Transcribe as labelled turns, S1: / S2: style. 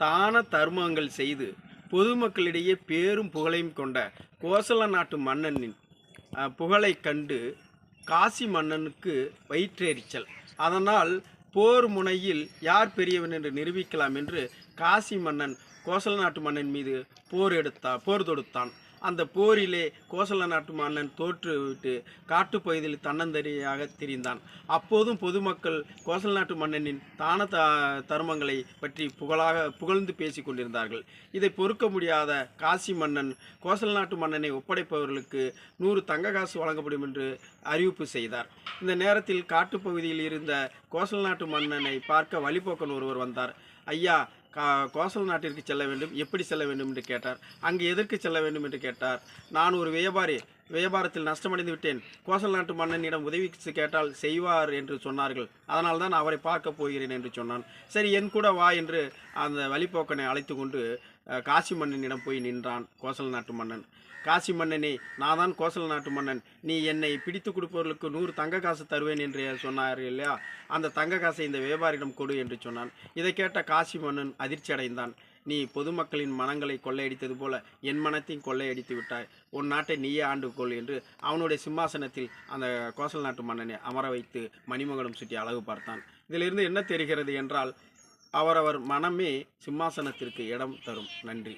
S1: தான தர்மங்கள் செய்து பொதுமக்களிடையே பேரும் புகழையும் கொண்ட கோசல நாட்டு மன்னனின் புகழை புகழைக் கண்டு காசி மன்னனுக்கு வயிற்றெரிச்சல். அதனால் போர் முனையில் யார் பெரியவன் என்று நிரூபிக்கலாம் என்று காசி மன்னன் கோசல நாட்டு மன்னன் மீது போர் எடுத்தா போர் தொடுத்தான். அந்த போரிலே கோசல நாட்டு மன்னன் தோற்றுவிட்டு காட்டுப்பகுதியில் தன்னந்தனியாக திரிந்தான். அப்போதும் பொதுமக்கள் கோசல நாட்டு மன்னனின் தான த தர்மங்களை பற்றி புகழாக புகழ்ந்து பேசிக் கொண்டிருந்தார்கள். இதை பொறுக்க முடியாத காசி மன்னன் கோசல நாட்டு மன்னனை ஒப்படைப்பவர்களுக்கு நூறு தங்க காசு வழங்கப்படும் என்று அறிவிப்பு செய்தார். இந்த நேரத்தில் காட்டுப்பகுதியில் இருந்த கோசல நாட்டு மன்னனை பார்க்க வழிபோக்கன் ஒருவர் வந்தார். ஐயா கா கோசல் நாட்டிற்கு செல்ல வேண்டும் எப்படி செல்ல வேண்டும் என்று கேட்டார். அங்கு எதற்கு செல்ல வேண்டும் என்று கேட்டார். நான் ஒரு வியாபாரி வியாபாரத்தில் நஷ்டமடைந்து விட்டேன். கோசல் நாட்டு மன்னனிடம் உதவி கேட்டால் செய்வார் என்று சொன்னார்கள். அதனால் தான் அவரை பார்க்க போகிறேன் என்று சொன்னான். சரி என் கூட வா என்று அந்த வழிப்போக்கனை அழைத்து கொண்டு காசி மன்னனிடம் போய் நின்றான் கோசல நாட்டு மன்னன். காசி மன்னனே நான் தான் கோசல நாட்டு மன்னன். நீ என்னை பிடித்து கொடுப்பவர்களுக்கு நூறு தங்க காசு தருவேன் என்று சொன்னார் இல்லையா? அந்த தங்க காசை இந்த வியாபாரியிடம் கொடு என்று சொன்னான். இதை கேட்ட காசி மன்னன் அதிர்ச்சி அடைந்தான். நீ பொதுமக்களின் மனங்களை கொள்ளையடித்தது போல என் மனத்தையும் கொள்ளையடித்து விட்டாய். உன் நாட்டை நீயே ஆண்டு கொள் என்று அவனுடைய சிம்மாசனத்தில் அந்த கோசல நாட்டு மன்னனை அமர வைத்து மணிமகுடம் சுற்றி அழகு பார்த்தான். இதிலிருந்து என்ன தெரிகிறது என்றால் அவரவர் மனமே சிம்மாசனத்திற்கு இடம் தரும். நன்றி.